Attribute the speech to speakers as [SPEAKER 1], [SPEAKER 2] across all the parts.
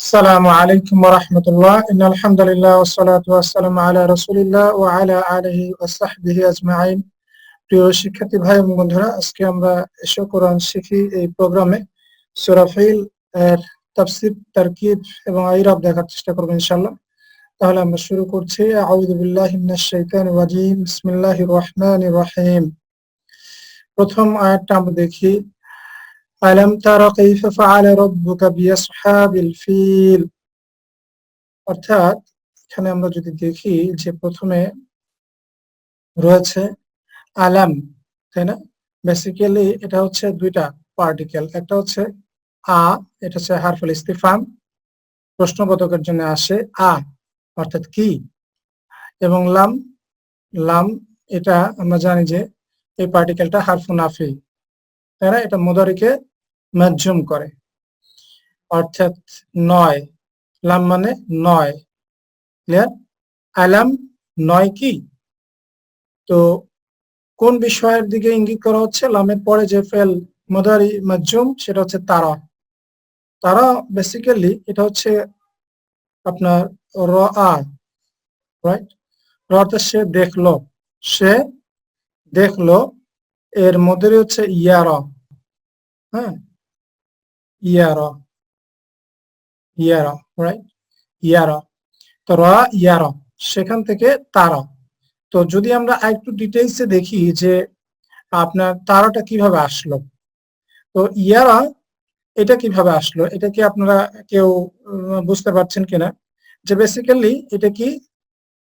[SPEAKER 1] السلام عليكم ورحمة الله إن الحمد لله والصلاة والسلام على رسول الله وعلى آله وصحبه أجمعين প্রিয় শিক্ষার্থী ভাই এবং বন্ধুরা আজকে আমরা এসো কোরআন শিখি এই প্রোগ্রামে সুরাফিল এর তাফসির তারকিব এবং আইরাব দেখার চেষ্টা করবো ইনশাআল্লাহ তাহলে আমরা শুরু করছি আউযু বিল্লাহি মিনাশ শাইতানির রাজিম বিসমিল্লাহির রহমানির রহিম প্রথম আয়াতটা আমরা দেখি আলম তারা কাইফা ফাআলা রাব্বুকা বিআসহাবিল ফিল অর্থাৎ এখানে আমরা যদি দেখি যে প্রথমে রয়েছে আলাম, তাই না? বেসিক্যালি এটা হচ্ছে দুইটা পার্টিকেল একটা হচ্ছে আ, এটা হচ্ছে হারফুল ইস্তিফাম প্রশ্নবোধকের জন্য আসে আ, অর্থাৎ কি? এবং লাম লাম এটা আমরা জানি যে এই পার্টিকেলটা হারফু নাফি তাই না? এটা মোদারিকে মাজ্জুম করে। অর্থাৎ নয়, লাম মানে নয়। ক্লিয়ার আলাম নয় কি? তো কোন বিষয়ের দিকে ইঙ্গিত করা হচ্ছে? লামের পরে যে ফেল মদারি মাজুম সেটা হচ্ছে তারা। তারা বেসিক্যালি এটা হচ্ছে আপনার র আ রাইট র অর্থাৎ সে দেখল। সে দেখল, এর মধ্যে হচ্ছে ইয়ার। হ্যাঁ? ইয়ার ইয়ার রাইট ইয়ার তো র ইয়ার সেখান থেকে তারা। তো যদি আমরা একটু ডিটেলসে দেখি যে আপনার তারাটা কীভাবে আসলো। তো ইয়ারা এটা কীভাবে আসলো? এটা কি আপনারা কেউ বুঝতে পারছেন কিনা? যে বেসিক্যালি এটা কি?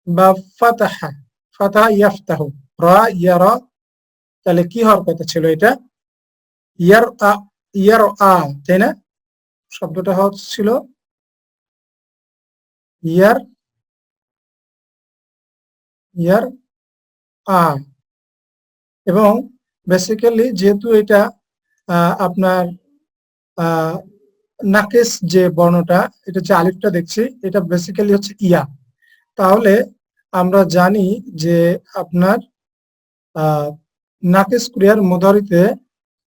[SPEAKER 1] বা ফাতাহা ফাতাহা ইয়াফতাহু। রা ইয়ারা তাহলে কি হওয়ার কথা ছিল এটা? ইয়ার ইয়ার আ, তাই না? শব্দটা হচ্ছিল ইয়ার ইয়ার আ। এবং বেসিক্যালি যেহেতু এটা আপনার নাকেস যে বর্ণটা, এটা যে আলিফটা দেখছি, এটা বেসিক্যালি হচ্ছে ইয়া। তাহলে আমরা জানি যে আপনার নাকেস ক্রিয়ার মুদারিতে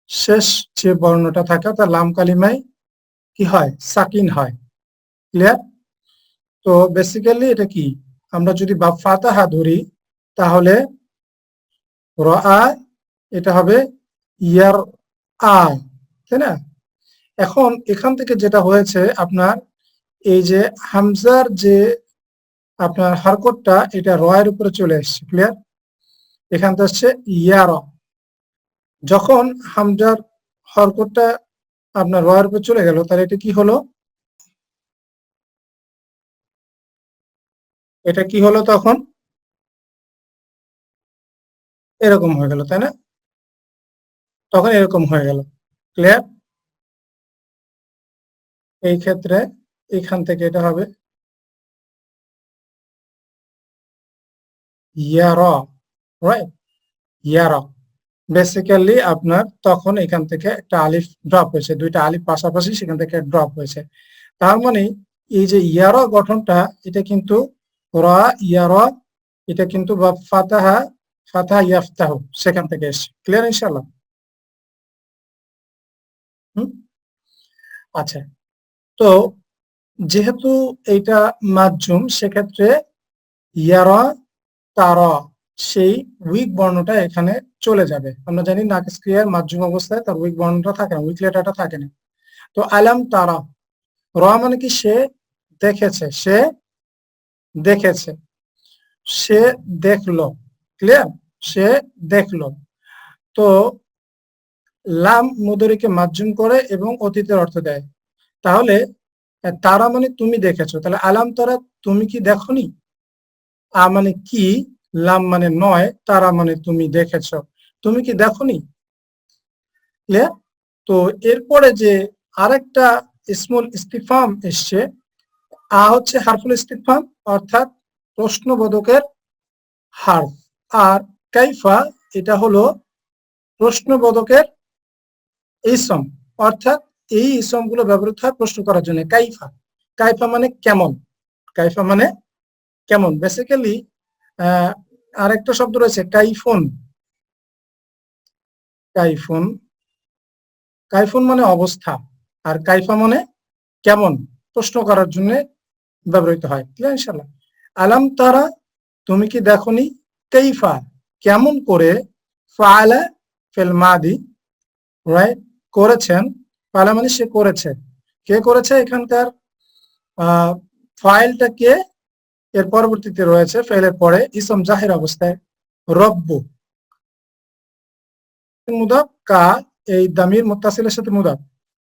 [SPEAKER 1] শেষ যে বর্ণটা থাকে তার লাম কালিমায় কি হয়? সাকিন হয়। ক্লিয়ার তো বেসিক্যালি এটা কি? আমরা যদি বা ফাতাহা ধরি, তাহলে র এটা হবে ইয়ার আ, তাই না? এখন এখান থেকে যেটা হয়েছে আপনার, এই যে হামজার যে আপনার হারকটটা এটা রয়ের উপরে চলে এসছে। ক্লিয়ার এখান থেকে হচ্ছে ইয়ার যখন হামজার হরকটটা আপনার রয়ের উপর চলে গেল, তাহলে এটা কি হলো? এটা কি হলো তখন? এরকম হয়ে গেল, তাই না? তখন এরকম হয়ে গেল। ক্লিয়ার এই ক্ষেত্রে এখান থেকে এটা হবে। ইয়ার রাইট ইয়ার। বেসিক্যালি আপনার তখন এখান থেকে একটা আলিফ ড্রপ হয়েছে। দুইটা আলিফ পাশাপাশি সেখান থেকে ড্রপ হয়েছে। তার মানে এই যে ইয়ার গঠনটা, এটা কিন্তু রা, ইয়ার, এটা কিন্তু ফাতাহা ফাতাহা ইয়াফতাহ, সেখান থেকে এসছে। ক্লিয়ার ইনশাল্লাহ হুম? আচ্ছা। তো যেহেতু এইটা মাধ্যম, সেক্ষেত্রে ইয়ারা, তারা সেই উইক বর্ণটা এখানে চলে যাবে। আমরা জানি নাকিস ক্রিয়ার মাধ্যম অবস্থায় তার উইক বর্ণটা থাকে না উইক লেটারটা থাকে না। তো আলাম তারা, র মানে কি সে দেখেছে সে দেখেছে, সে দেখল ক্লিয়ার সে দেখল। তো লাম মুদরিকে মাধ্যম করে এবং অতীতের অর্থ দেয়। তাহলে তারা মানে তুমি দেখেছ। তাহলে আলাম তারা তুমি কি দেখনি? আ মানে কি লাম মানে নয়, তারা মানে তুমি দেখেছ। তুমি কি দেখনি? ক্লিয়ার তো এরপরে যে আরেকটা স্মল ইস্তিফাম এসছে, আ হচ্ছে হারফুল ইস্তিফাম অর্থাৎ প্রশ্নবোধকের হার। আর কাইফা, এটা হলো প্রশ্নবোধকের ইসম, অর্থাৎ এই ইসমগুলো ব্যবহৃত হয় প্রশ্ন করার জন্য, কাইফা। কাইফা মানে কেমন? কাইফা মানে কেমন? বেসিক্যালি আরেকটা শব্দ রয়েছে কাইফোন কাইফোন কাইফোন মানে অবস্থা, আর কাইফা মানে কেমন? প্রশ্ন করার জন্য ব্যবহৃত হয়। ক্লিয়ার ইনশাল্লাহ আলাম তারা, তুমি কি দেখনি? কেইফা, কেমন করে ফালা ফিল মাদি রাইট করেছেন। ফালা মানে সে করেছে। কে করেছে এখানকার? ফাইলটা কে এর পরবর্তীতে রয়েছে ফেলের পরে ইসম জাহের অবস্থায়। রব্বু। মুদাব কা, এই দামির মুত্তাসিলের সাথে মুদাব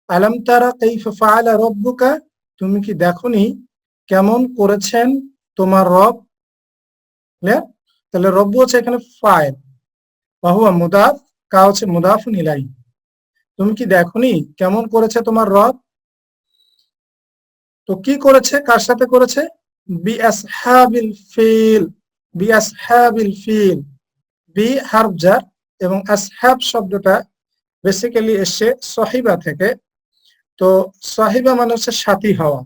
[SPEAKER 1] আলাম তারা কাইফা ফাআলা রব্বুকা, তুমি কি দেখনি কেমন করেছেন তোমার রব? তাহলে রব্বু হচ্ছে এখানে ফাইল। বাহুয়া মুদাফ, কা হচ্ছে মুদাফ নিলাই তুমি কি দেখনি কেমন করেছে তোমার রব? তো কি করেছে? কার সাথে করেছে? বি আসহাবিল ফিল বি আসহাবিল ফিল বি হার্ফ জার এবং আসহাব শব্দটা বেসিক্যালি এসছে সহিবা থেকে। তো সাহিবা মানে হচ্ছে সাথী হওয়া।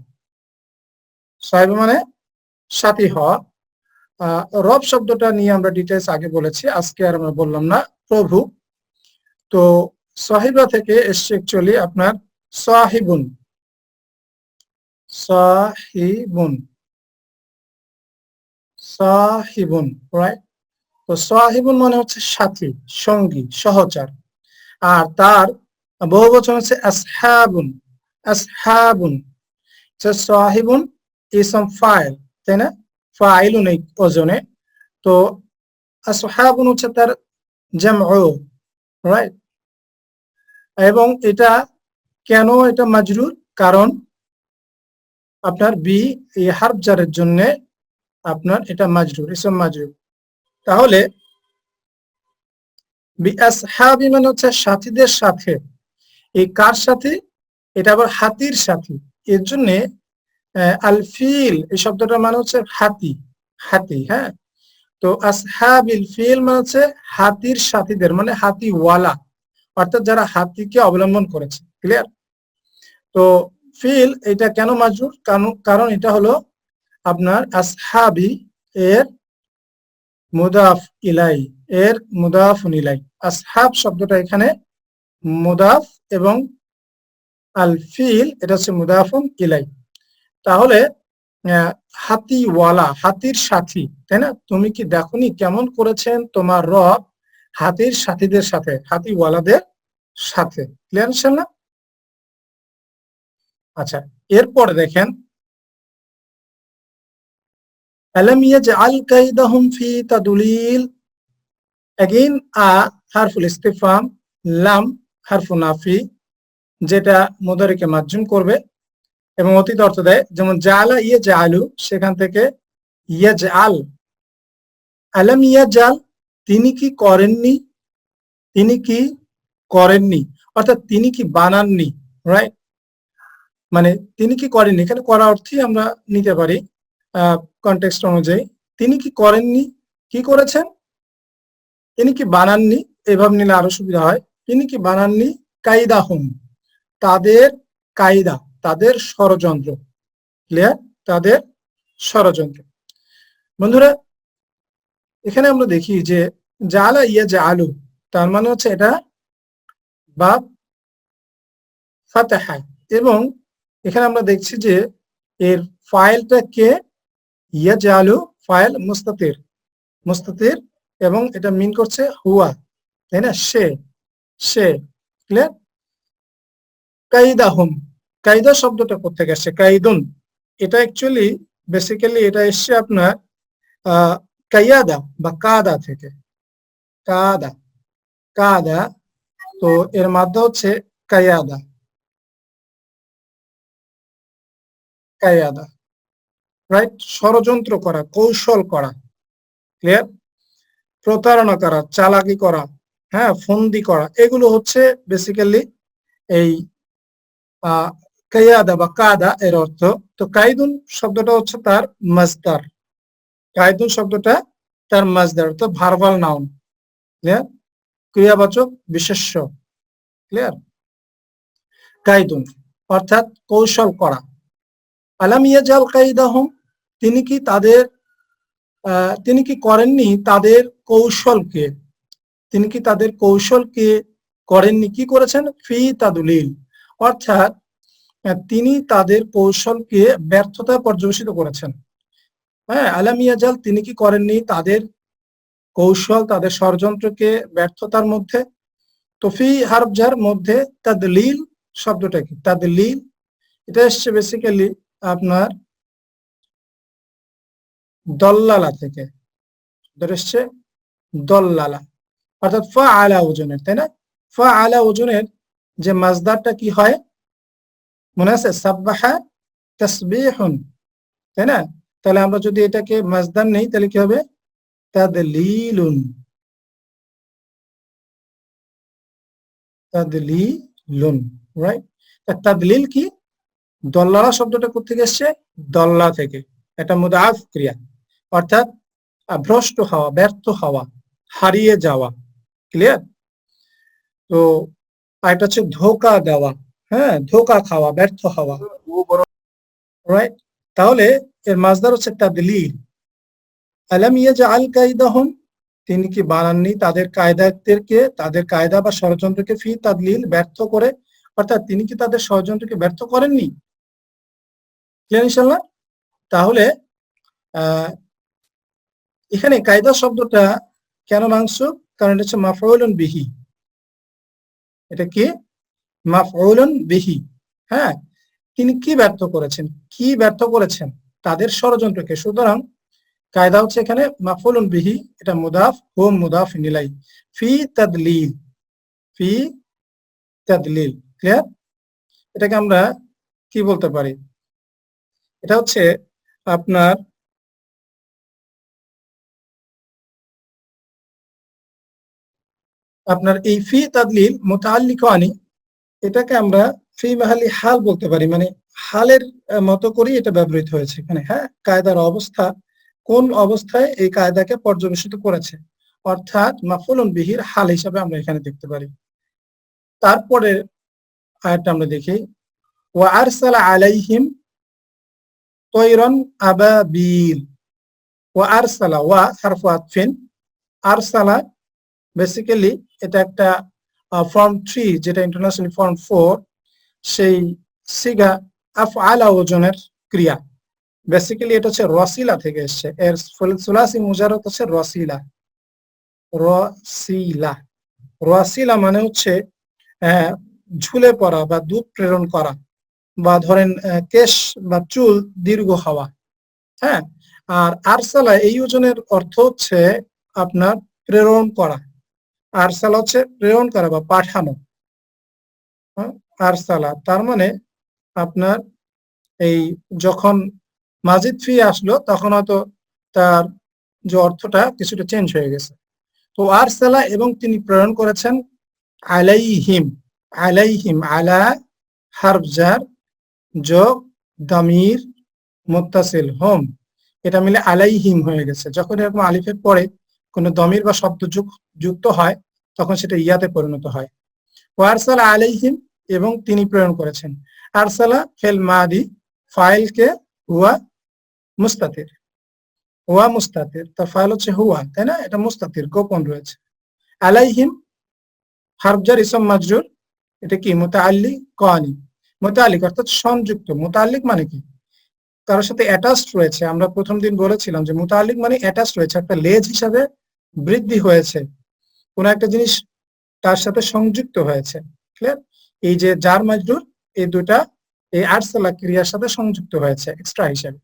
[SPEAKER 1] সাহিবা মানে সাথী হওয়া। রব শব্দটা নিয়ে আমরা ডিটেলস আগে বলেছি, আজকে আর আমরা বললাম না, প্রভু। তো সাহিবা থেকে এসছে অ্যাকচুয়ালি আপনার সাহিবুন সাহিবুন সাহিবুন রাইট তো সাহিবুন মানে হচ্ছে সাথী, সঙ্গী, সহচার। আর তার বহু বচন হচ্ছে আসহাবুন আসহাবুন। সাহিবুন ইসম ফাইল তাই না? ফাইলুন এই ওজনে। তো আসহাবুন হচ্ছে তার জামউ রাইট এবং এটা কেন এটা মাজরুর? কারণ আপনার বি, এই হার্ফ জারের জন্য আপনার এটা মাজরুর ইসম মাজরুর তাহলে বি আসহাবি মানে হচ্ছে সাথীদের সাথে। এই কার সাথে? এটা আবার হাতির সাথী। এর জন্য আল ফিল এই শব্দটা মানে হচ্ছে হাতি হাতি হ্যাঁ? তো আসহাবিল ফিল মানে হচ্ছে হাতির সাথীদের মানে হাতি ওয়ালা অর্থাৎ যারা হাতিকে অবলম্বন করেছে ক্লিয়ার তো ফিল এটা কেন মাজুর কারণ এটা হলো আপনার আসহাবি এর মুদাফ ইলাই, এর মুদাফ ইলাই। আসহাব শব্দটা এখানে মুদাফ এবং আল ফিল এটা হচ্ছে মুদাফুন ইলাই। তাহলে হাতিওয়ালা, হাতির সাথী, তাই না? তুমি কি দেখনি কেমন করেছেন তোমার রব হাতির সাথীদের সাথে, হাতিওয়ালাদের সাথে? ক্লিয়ার না? আচ্ছা এরপরে দেখেন আলম ইয়াজআল কাইদাহুম ফি তাদলিল again আ হারফুল ইস্তিফাম লাম হারফু নাফি যেটা মুদারিকে মাজ্জুম করবে এবং অতীত অর্থ দেয়, যেমন জালা ইয়ে জালু সেখান থেকে ইয়ে জাল আলম ইয়া জাল তিনি কি করেননি? তিনি কি করেননি? অর্থাৎ তিনি কি বানাননি রাইট মানে তিনি কি করেননি? এখানে করা অর্থই আমরা নিতে পারি। কন্টেক্সট অনুযায়ী। তিনি কি করেননি? কি করেছেন? তিনি কি বানাননি? এভাবে নিলে আরও সুবিধা হয়। তিনি কি বানাননি? কায়দা হুম। তাদের কায়দা, তাদের ষড়যন্ত্র। ক্লিয়ার তাদের ষড়যন্ত্র। বন্ধুরা, এখানে আমরা দেখি যে জালা ইয়া যে আলু তার মানে হচ্ছে এটা বা ফাতেহায় এবং এখানে আমরা দেখছি যে এর ফাইলটা কে ইয়া আলু ফাইল মুস্তাতির মুস্তাতির এবং এটা মিন করছে হুয়া, তাই না? সে সে ক্লিয়ার কাইদা হুম কাইদা শব্দটা কোথেকে আসছে? কাইদুন। এটা অ্যাকচুয়ালি বেসিক্যালি এটা এসছে আপনার কাইয়াদা বা কাদা থেকে। কাদা কাদা, তো এর মাধ্যমে হচ্ছে কায়াদা কায়াদা রাইট ষড়যন্ত্র করা, কৌশল করা ক্লিয়ার প্রতারণা করা, চালাকি করা হ্যাঁ? ফন্দি করা, এগুলো হচ্ছে বেসিক্যালি এই কায়াদা বা কাদা এর অর্থ। তো কাইদুন শব্দটা হচ্ছে তার মাজদার কাইদুন শব্দটা তার মাজদার তো ভার্বাল নাউন ক্লিয়ার ক্রিয়াবাচক বিশেষ্য। ক্লিয়ার কাইদুন, অর্থাৎ কৌশল করা। আলাম ইয়াজাল কাইদাহুম? তিনি কি তাদের তিনি কি করেননি তাদের কৌশলকে? তিনি কি তাদের কৌশলকে করেননি? কি করেছেন? ফি তাদুলিল। অর্থাৎ তিনি তাদের কৌশলকে ব্যর্থতা পর্যবেসিত করেছেন। হ্যাঁ আলামিয়াজাল তিনি কি করেননি তাদের কৌশল, তাদের ষড়যন্ত্রকে ব্যর্থতার মধ্যে? তফি হারবজার মধ্যে তাদলিল শব্দটা কি? তাদলিল, এটা এসছে বেসিক্যালি আপনার দল্লালা থেকে। এটা এসছে দল্লালা। অর্থাৎ ফা আলা ওজনের, তাই না? ফা আলা ওজনের যে মাজদারটা কি হয়? মনে আছে? সাব্বাহা তাসবিহুন, তাই না? তাহলে আমরা যদি এটাকে মাজদার নেই, তাহলে কি হবে? তাদলিলুন। তাদলিলুন রাইট তাদলিল কি? দল্লালা শব্দটা কোথেকে এসছে? দল্লা থেকে। এটা মুদাফ ক্রিয়া। অর্থাৎ ভ্রষ্ট হওয়া, ব্যর্থ হওয়া, হারিয়ে যাওয়া ক্লিয়ার তো আর এটা হচ্ছে ধোকা দেওয়া হ্যাঁ? ধোকা খাওয়া, ব্যর্থ হওয়া। রাইট তাহলে এর মাজদার হচ্ছে তাদলিল। আলাম ইয়াজআল কাইদাহুম? তিনি কি বানাননি তাদের কায়দাদেরকে তাদের কায়দা বা ষড়যন্ত্রকে ফি তাদলিল, ব্যর্থ করে? অর্থাৎ তিনি কি তাদের ষড়যন্ত্রকে ব্যর্থ করেননি? ইনশাল্লাহ তাহলে এখানে কায়দা শব্দটা কেন মাংস কারণ এটা হচ্ছে মাফউলুন বিহি। এটা কি? মাফউলুন বিহি। হ্যাঁ? তিনি কি ব্যর্থ করেছেন? কি ব্যর্থ করেছেন? তাদের ষড়যন্ত্রকে। সুতরাং কায়দা হচ্ছে এখানে মাফউলুন বিহি, এটা মুদাফ হুম মুদাফ নিলাই। ফি তাদলিল। ফি তাদলিল। ক্লিয়ার? এটাকে আমরা কি বলতে পারি? এটা হচ্ছে আপনার আপনার এই ফি তাদলিল মোতাল্লিক আনি, এটাকে আমরা ফি মাহালি হাল বলতে পারি মানে হালের মতো করেই এটা ব্যবহৃত হয়েছে এখানে হ্যাঁ? কায়দার অবস্থা, কোন অবস্থায় এই কায়দাকে পর্যবেসিত করেছে, অর্থাৎ মাফুলুন বিহির হাল হিসাবে আমরা এখানে দেখতে পারি। তারপরে আয়াতটা আমরা দেখি, ওয়া আরসালা আলাইহিম তৈরন আবা আবাবিল ওয়া আরসালা ওয়া হারফু আতফিন আরসালা বেসিক্যালি এটা একটা ফর্ম থ্রি যেটা ইন্টারন্যাশনাল ফর্ম ফোর সেই সিগা আফ আলা ওজনের ক্রিয়া। বেসিক্যালি এটা হচ্ছে রসিলা থেকে এসছে। এর সুলাসি মুজারত হচ্ছে রসিলা। রসিলা। রসিলা মানে হচ্ছে ঝুলে পড়া বা দুধ প্রেরণ করা বা ধরেন কেশ বা চুল দীর্ঘ হওয়া। হ্যাঁ? আর আরসালা এই ওজনের অর্থ হচ্ছে আপনার প্রেরণ করা। আরসালা হচ্ছে প্রেরণ করা বা পাঠানো। হ্যাঁ, আরসালা তার মানে আপনার এই যখন মাজিদ ফি আসলো তখন হয়তো তার যে অর্থটা কিছুটা চেঞ্জ হয়ে গেছে। তো আরসালা এবং তিনি প্রেরণ করেছেন আলাইহিম আলাইহিম আলা হারফজার যোগ দামির মুত্তাসিল হোম। এটা মিলে আলাইহিম হয়ে গেছে। যখন এরকম আলিফের পরে কোনো দমির বা শব্দ যুক- যুক্ত হয়, তখন সেটা ইয়াতে পরিণত হয়। ওয়ারসালা আলাইহিম এবং তিনি প্রেরণ করেছেন। আরসালা ফেল মাদি ফাইলকে হুয়া মুস্তাতির। হুয়া মুস্তাতির, তার ফাইল হচ্ছে হুয়া, তাই না? এটা মুস্তাতির, গোপন রয়েছে। আলাইহিম হারজার ইসম মাজরুর, এটা কি? মোতাল্লি কানি মোতালিক অর্থাৎ সংযুক্ত। মোতাল্লিক মানে কি? কারোর সাথে অ্যাটাচড রয়েছে। আমরা প্রথম দিন বলেছিলাম যে মোতাল্লিক মানে অ্যাটাচড রয়েছে। একটা লেজ হিসাবে বৃদ্ধি হয়েছে। কোন একটা জিনিস তার সাথে সংযুক্ত হয়েছে। ক্লিয়ার এই যে জার মাজরুর এই দুটা এই আরসালা ক্রিয়ার সাথে সংযুক্ত হয়েছে এক্সট্রা হিসাবে।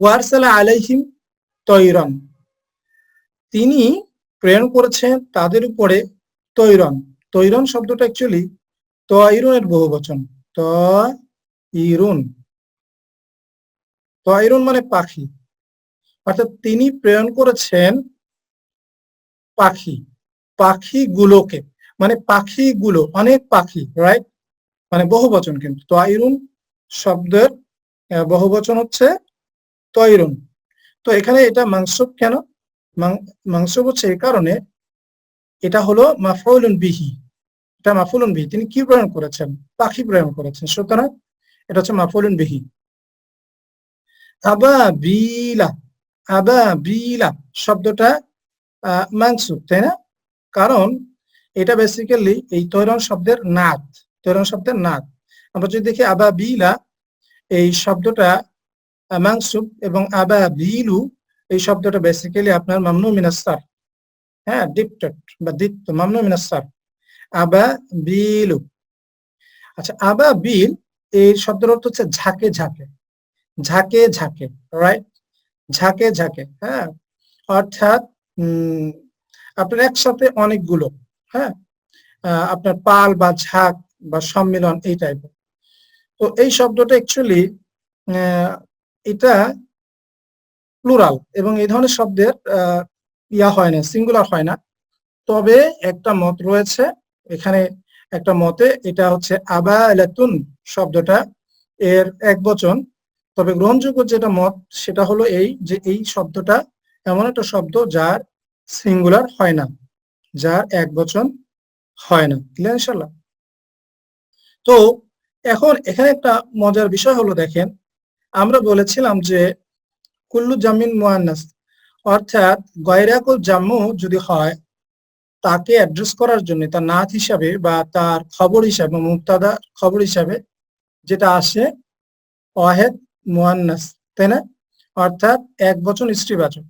[SPEAKER 1] ওয়ারসালা আলাইহিম তৈরন। তিনি প্রেরণ করেছেন তাদের উপরে তৈরন। তৈরন শব্দটা অ্যাকচুয়ালি তৈরনের বহু বচন। ত ইরুন তৈরন মানে পাখি। অর্থাৎ তিনি প্রেরণ করেছেন পাখি পাখিগুলোকে। মানে পাখিগুলো অনেক পাখি রাইট মানে বহু বচন কিন্তু। তৈরুন শব্দের আহ, বহু বচন হচ্ছে তয়রুন তো এখানে এটা মাংসব কেন? মাংসব হচ্ছে এই কারণে এটা হলো মাফউলুন বিহি। এটা মাফুলুন বিহি। তিনি কি প্রেরণ করেছেন? পাখি প্রেরণ করেছেন। সুতরাং এটা হচ্ছে মাফুলুন বিহি। আবা বিলা আবা, বিলা শব্দটা মাংসুব তাই না? কারণ এটা বেসিক্যালি এই তৈরন শব্দের নাদ তৈরন শব্দের নাদ। আমরা যদি দেখি আবা, বিলা, এই শব্দটা মাংসুব এবং আবা, বিলু, এই শব্দটা বেসিক্যালি আপনার মামনু মিনাস্তার হ্যাঁ ডিপটেড বা দিত্ত মামনু মিনাস্তার আবা, বিলু। আচ্ছা আবা, বিল এই শব্দের অর্থ হচ্ছে ঝাঁকে ঝাঁকে। ঝাঁকে ঝাঁকে রাইট ঝাঁকে ঝাঁকে হ্যাঁ? অর্থাৎ আপনার একসাথে অনেকগুলো হ্যাঁ? আপনার পাল বা ঝাঁক বা সম্মিলন এই টাইপের তো এই শব্দটা অ্যাকচুয়ালি এটা প্লুরাল এবং এই ধরনের শব্দের ইয়া হয় না সিঙ্গুলার হয় না। তবে একটা মত রয়েছে, এখানে একটা মতে এটা হচ্ছে আবা এলাতুন শব্দটা, এর এক বচন। তবে গ্রহণযোগ্য যেটা মত, সেটা হলো এই যে এই শব্দটা এমন একটা শব্দ যার সিঙ্গুলার হয় না, যার এক বচন হয় না। ইনশাল্লাহ তো এখন এখানে একটা মজার বিষয় হলো দেখেন, আমরা বলেছিলাম যে কুল্লু জামিন মোয়ান্নাস, অর্থাৎ গয়রাকুল জাম্মু যদি হয়, তাকে অ্যাড্রেস করার জন্য, তার নাথ হিসাবে বা তার খবর হিসাবে মুক্তাদা খবর হিসাবে যেটা আসে, ওয়াহেদ মোয়ান্নাস তাই না? অর্থাৎ এক বচন স্ত্রীবাচক।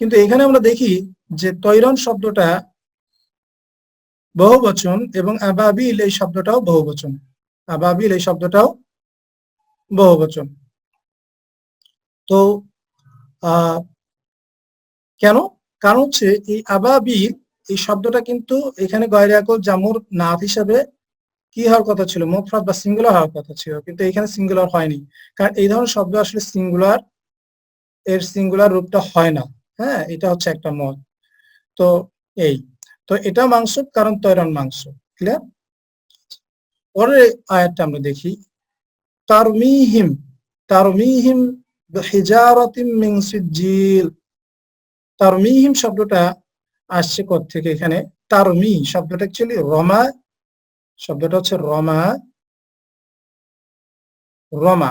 [SPEAKER 1] কিন্তু এখানে আমরা দেখি যে তৈরন শব্দটা বহু বচন এবং আবাবিল এই শব্দটাও বহু বচন আবাবিল এই শব্দটাও বহু বচন তো কেন? কারণ হচ্ছে এই আবাবিল এই শব্দটা কিন্তু এখানে গয়রাকল জামুর নাথ হিসাবে কি হওয়ার কথা ছিল? মুফরাদ বা সিঙ্গুলার হওয়ার কথা ছিল, কিন্তু এখানে সিঙ্গুলার হয়নি। কারণ এই ধরনের শব্দ আসলে সিঙ্গুলার এর সিঙ্গুলার রূপটা হয় না। হ্যাঁ এটা হচ্ছে একটা মত। তো এই, তো এটা মাংস কারণ তৈরান মাংস ক্লিয়ার পরের আয়াতটা আমরা দেখি, তারমিহিম তারমিহিম হিজারাতিম মিন সিজিল তারমিহিম শব্দটা আসছে থেকে এখানে? তারমি, শব্দটা অ্যাকচুয়ালি রমা শব্দটা হচ্ছে রমা রমা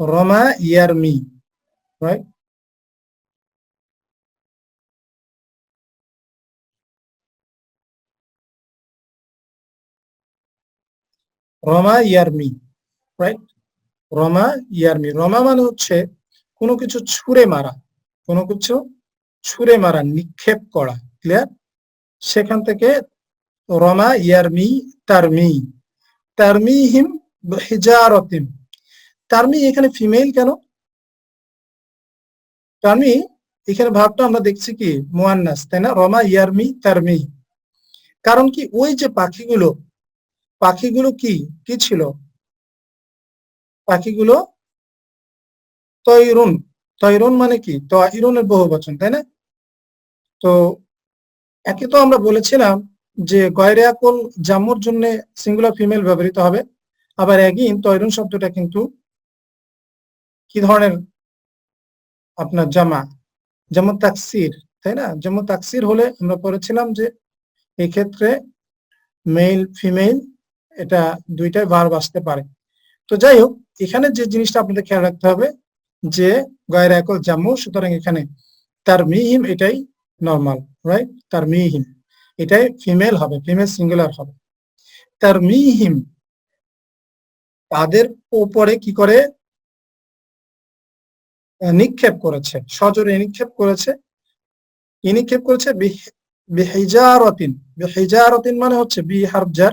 [SPEAKER 1] রমা ইয়ারমি রাইট রমা ইয়ারমি রাইট রমা ইয়ারমি রমা মানে হচ্ছে কোনো কিছু ছুঁড়ে মারা, কোনো কিছু ছুঁড়ে মারা, নিক্ষেপ করা ক্লিয়ার সেখান থেকে রমা ইয়ারমি তারমি। তারমিহিম হিজারতিম। তারমি এখানে ফিমেল কেন? তারমি এখানে ভাবটা আমরা দেখছি কি? মোয়ান্নাস, তাই না? রমা ইয়ারমি তারমি। কারণ কি? ওই যে পাখিগুলো পাখিগুলো কি? কি ছিল? পাখিগুলো তৈরুন। তৈরুন মানে কি? তৈরুনের বহু বচন তাই না? তো একে তো আমরা বলেছিলাম যে গয়রে আকল জামুর জন্য সিঙ্গুলার ফিমেল ব্যবহৃত হবে। আবার একই তৈরুন শব্দটা কিন্তু কি ধরনের আপনার জামা? যেমন তাকসির, তাই না? যেমন তাকসির হলে আমরা পড়েছিলাম যে এক্ষেত্রে মেল ফিমেল এটা দুইটাই বার বাঁচতে পারে। তো যাই হোক, এখানে যে জিনিসটা আপনাদের খেয়াল রাখতে হবে যে গয়ের একল জাম্মু সুতরাং এখানে তার মিহিম এটাই নর্মাল রাইট তার মিহিম। এটাই ফিমেল হবে ফিমেল সিঙ্গুলার হবে। তার মিহিম তাদের উপরে কি করে? নিক্ষেপ করেছে, সজরে নিক্ষেপ করেছে। কি নিক্ষেপ করেছে? বিহিজারতিন বিহিজারতিন মানে হচ্ছে বি হারজার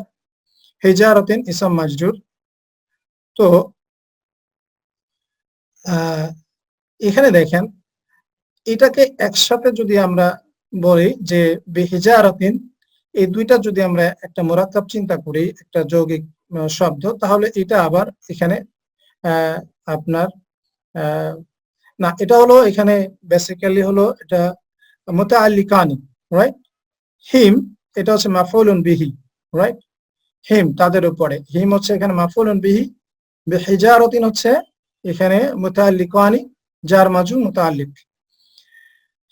[SPEAKER 1] হেজারতিন ইসাম মাজরুর তো এখানে দেখেন, এটাকে একসাথে যদি আমরা বলি যে বেহেজারতিন এই দুইটা যদি আমরা একটা মোরাক্কাব চিন্তা করি, একটা যৌগিক শব্দ, তাহলে এটা আবার এখানে আপনার না, এটা হলো এখানে বেসিক্যালি হলো এটা মতে আলিকানি রাইট হিম, এটা হচ্ছে মাফুলুন বিহি রাইট হিম তাদের উপরে, হিম হচ্ছে এখানে মাফুলুন বিহি হিজারতিন হচ্ছে এখানে মুতাল্লিকানি যার মাজু মুতাল্লিক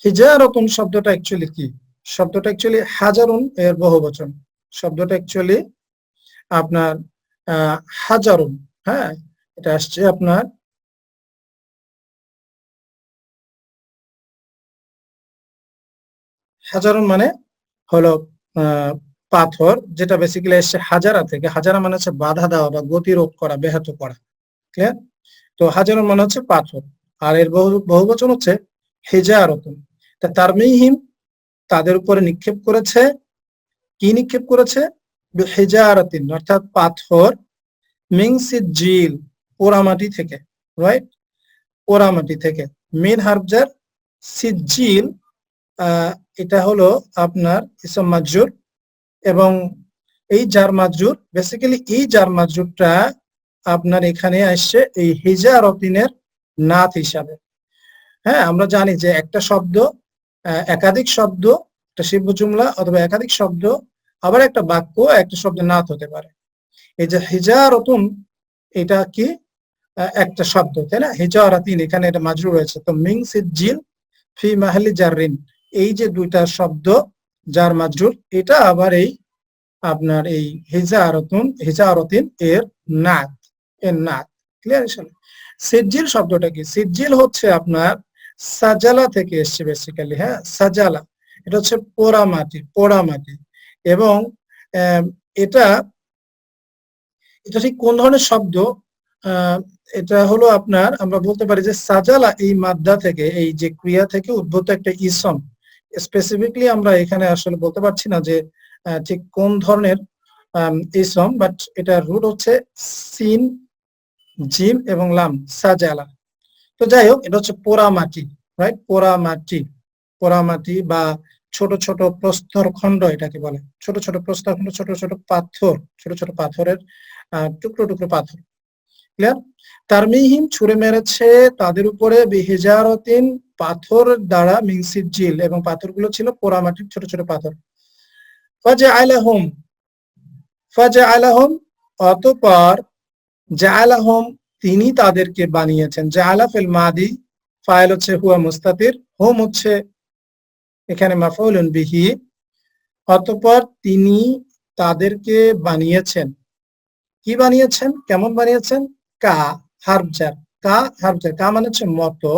[SPEAKER 1] হিজারতুন শব্দটা অ্যাকচুয়ালি কি? শব্দটা অ্যাকচুয়ালি হাজারুন এর বহু বচন। শব্দটা অ্যাকচুয়ালি আপনার হাজারুন হ্যাঁ? এটা আসছে আপনার হাজারুন মানে হলো পাথর, যেটা বেসিক্যালি এসছে হাজারা থেকে। হাজারা মানে হচ্ছে বাধা দেওয়া বা গতিরোধ করা, ব্যাহত করা। ক্লিয়ার তো হাজারা মানে হচ্ছে পাথর। আর এর বহু বহু বচন হচ্ছে হেজারতন। তারমিহিম তাদের উপরে নিক্ষেপ করেছে। কি নিক্ষেপ করেছে? অর্থাৎ পাথর মিংসি জিল পোড়ামাটি থেকে রাইট পোড়ামাটি থেকে। মেন হার্বজার সিজিল এটা হলো আপনার ইসম মাজুর এবং এই জার মাজুর বেসিক্যালি এই জার মাজুরটা আপনার এখানে আসছে এই হিজারতিনের নাথ হিসাবে। হ্যাঁ আমরা জানি যে একটা শব্দ একাধিক শব্দ, একটা শিব্য জুমলা অথবা একাধিক শব্দ, আবার একটা বাক্য, একটা শব্দ নাথ হতে পারে। এই যে হিজারতুন, এটা কি? একটা শব্দ, তাই না? হিজারাতিন, এখানে এটা মাজরু রয়েছে। তো মিং সিজিল ফি মাহালি জারিন এই যে দুইটা শব্দ যার মাজরুর, এটা আবার এই আপনার এই হিজারতুন, হিজারতিন এর নাথ এর নাথ ক্লিয়ার সিজিল শব্দটা কি? সিজিল হচ্ছে আপনার সাজালা থেকে এসছে বেসিক্যালি হ্যাঁ? সাজালা। এটা হচ্ছে পোড়া মাটি পোড়া মাটি। এবং এটা এটা ঠিক কোন ধরনের শব্দ? এটা হলো আপনার, আমরা বলতে পারি যে সাজালা এই মাদ্দা থেকে, এই যে ক্রিয়া থেকে উদ্ভূত একটা ইসম। স্পেসিফিকলি আমরা এখানে আসলে বলতে পারছি না যে ঠিক কোন ধরনের ইসম বাট এটা রুট হচ্ছে সিন, জিম এবং লাম, সাজালা। তো যাই হোক এটা হচ্ছে পোড়া মাটি রাইট পোড়া মাটি পোড়া মাটি বা ছোট ছোট প্রস্তর খণ্ড এটাকে বলে। ছোট ছোট প্রস্তর খণ্ড, ছোট ছোট পাথর, ছোট ছোট পাথরের টুকরো টুকরো পাথর। ক্লিয়ার তারমিহিম ছুড়ে মেরেছে তাদের উপরে বিহেজারতিন পাথর দ্বারা মিংসির জিল এবং পাথরগুলো ছিল পোড়ামাটির ছোট ছোট পাথর। ফাজে আলাহম ফাজে আলাহম অতপর জালাহম তিনি তাদেরকে বানিয়েছেন। জালা ফিল মাদি, ফাইল হচ্ছে হুয়া মুস্তাতির, হোম হচ্ছে এখানে মাফউলুন বিহি। অতপর তিনি তাদেরকে বানিয়েছেন। কি বানিয়েছেন? কেমন বানিয়েছেন? কা হারজার কা হারজার কা মানে হচ্ছে মতো।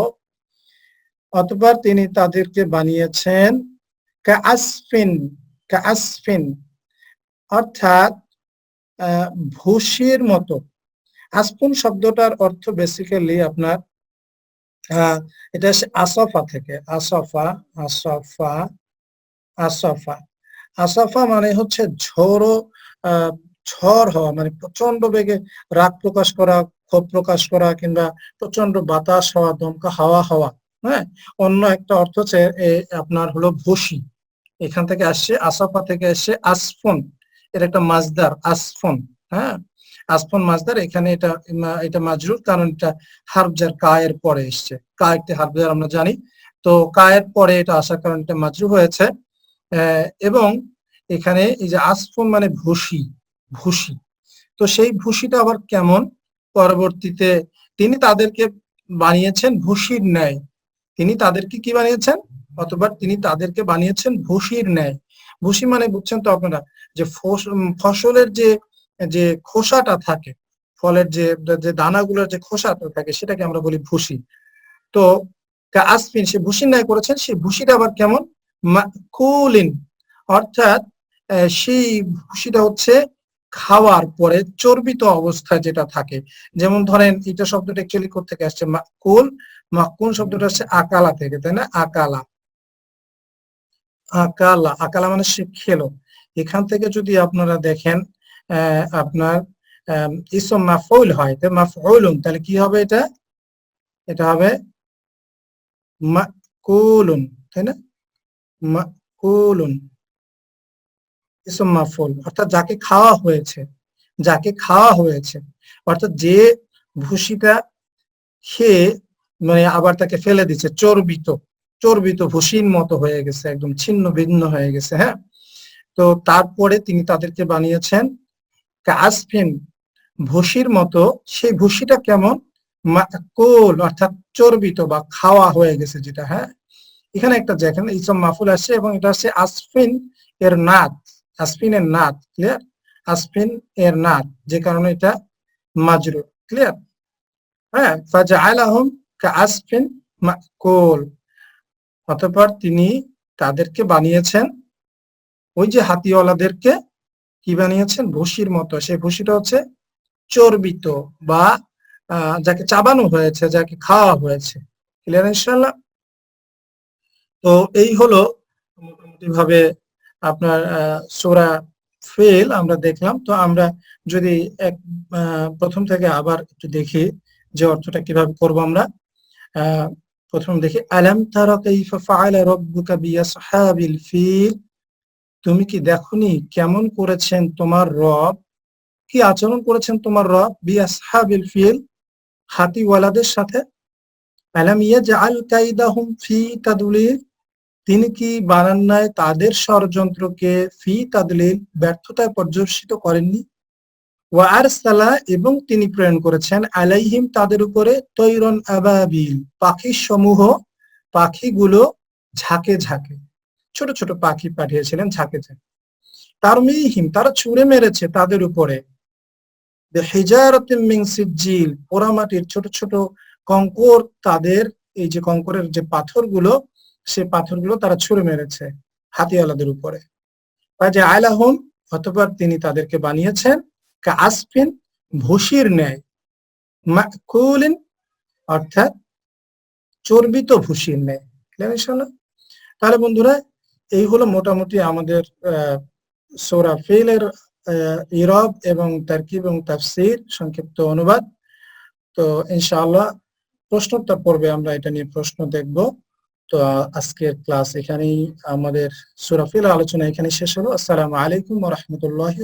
[SPEAKER 1] অতপর তিনি তাদেরকে বানিয়েছেন কা আসফিন কা আসফিন। অর্থাৎ ভুসির মতো। আসপুন শব্দটার অর্থ বেসিক্যালি আপনার এটা আসফা থেকে, আসফা আসফা আসফা। আসফা মানে হচ্ছে ঝোড়ো ঝড় হওয়া মানে প্রচণ্ড বেগে রাগ প্রকাশ করা, ক্ষোভ প্রকাশ করা কিংবা প্রচণ্ড বাতাস হওয়া, দমকা হাওয়া হওয়া হ্যাঁ? অন্য একটা অর্থ হচ্ছে আপনার হলো ভুসি এখান থেকে আসছে, আসাফা থেকে আসছে আসফন। এর একটা মাজদার, আসফন হ্যাঁ? আসফন মাজদার, এখানে এটা এটা মাজরুর, কারণ এটা হারবজার কায়ের পরে এসছে। কা হারবজার আমরা জানি। তো কায়ের পরে এটা আসার কারণে এটা মাজরু হয়েছে। এবং এখানে এই যে আসফন মানে ভুসি ভুসি। তো সেই ভুসিটা আবার কেমন? পরবর্তীতে তিনি তাদেরকে বানিয়েছেন ভুসির ন্যায়। তিনি তাদেরকে কি বানিয়েছেন? অথবা তিনি তাদেরকে বানিয়েছেন ভুসির ন্যায়। ভুসি মানে বুঝছেন তো আপনারা, যে ফসলের যে যে খোসাটা থাকে, ফলের যে যে দানাগুলোর যে খোসাটা থাকে সেটাকে আমরা বলি ভুসি। তো আসফিন সে ভুসির ন্যায় করেছেন, সেই ভুসিটা আবার কেমন? কুলিন অর্থাৎ সেই ভুসিটা হচ্ছে খাওয়ার পরে চর্বিত অবস্থায় যেটা থাকে। যেমন ধরেন, এটা শব্দটা অ্যাকচুয়ালি থেকে আসছে? কুল মাকুন শব্দটা আসছে আকালা থেকে, তাই না? আকালা। আকালা আকালা মানে সে খেলো। এখান থেকে যদি আপনারা দেখেন আপনার ইসম মাফউল হয়। তো মাফউলুন, তাহলে কি হবে এটা? এটা হবে মাকুলুন, তাই না? মাকুলুন। ইসম মাফুল অর্থাৎ যাকে খাওয়া হয়েছে, যাকে খাওয়া হয়েছে, অর্থাৎ যে ভুসিটা খেয়ে মানে আবার তাকে ফেলে দিচ্ছে চর্বিত চর্বিত ভুসির মতো হয়ে গেছে, একদম ছিন্ন ভিন্ন হয়ে গেছে হ্যাঁ? তো তারপরে তিনি তাদেরকে বানিয়েছেন কাসফিন ভুসির মতো, সেই ভুসিটা কেমন? কোল, অর্থাৎ চর্বিত বা খাওয়া হয়ে গেছে যেটা হ্যাঁ? এখানে একটা দেখেন ইসম মাফুল আসছে এবং এটা হচ্ছে আসফিন এর নাথ আসফিন এর নাথ ক্লিয়ার আসফিন এর নাথ যে কারণে এটা মাজরু ক্লিয়ার হ্যাঁ ফাজা আলাহম কা আসফিন মাকুল অতঃপর তিনি তাদেরকে বানিয়েছেন, ওই যে হাতিওয়ালাদেরকে কি বানিয়েছেন? ভুসির মতো। সেই ভুসিটা হচ্ছে চর্বিত বা যাকে চাবানো হয়েছে, যাকে খাওয়া হয়েছে। ক্লিয়ার ইনশাল্লাহ তো এই হলো মোটামুটি ভাবে আপনার সোরা ফেল আমরা দেখলাম। তো আমরা যদি এক প্রথম থেকে আবার একটু দেখি যে অর্থটা কীভাবে করব আমরা। প্রথম দেখি, আলাম তারা কাইফা ফাআলা রাব্বুকা বিআসহাবিল ফিল? তুমি কি দেখনি কেমন করেছেন তোমার রব? কি আচরণ করেছেন তোমার রব? ফিল হাতিওয়ালাদের সাথে? আলাম ইয়াজআল কাইদাহুম ফি তাদলিল। তিনি কি বানান নাই তাদের ষড়যন্ত্রকে ফি তাদলিল? ব্যর্থতায় পর্যবেসিত করেননি। ওয়া আরসালা এবং তিনি প্রেরণ করেছেন আলাইহিম তাদের উপরে তৈরন আবাবিল। পাখি সমূহ পাখিগুলো ঝাঁকে ঝাঁকে। ছোট ছোট পাখি পাঠিয়েছিলেন ঝাঁকে ঝাঁকে। তারমিহিম তারা ছুঁড়ে মেরেছে তাদের উপরে। মিন পোড়ামাটির ছোট ছোট কঙ্কর, তাদের এই যে কঙ্করের যে পাথরগুলো, সে পাথরগুলো তারা ছুঁড়ে মেরেছে হাতিয়ালাদের উপরে। যে আয়লাহুম অতঃপর তিনি তাদেরকে বানিয়েছেন আসফিন ভুসির ন্যায়, মাকুলিন অর্থাৎ চর্বিত ভুসির ন্যায়। তাহলে বন্ধুরা এই হলো মোটামুটি আমাদের সোরা ফেলের ইরব এবং তারকিব এবং তাফসির সংক্ষিপ্ত অনুবাদ। তো ইনশাআল্লাহ প্রশ্নোত্তর পর্বে আমরা এটা নিয়ে প্রশ্ন দেখব। তো আজকের ক্লাস এখানেই, আমাদের সুরাফিল আলোচনা এখানে শেষ হলো। আসসালামু আলাইকুম রহমতুল্লাহ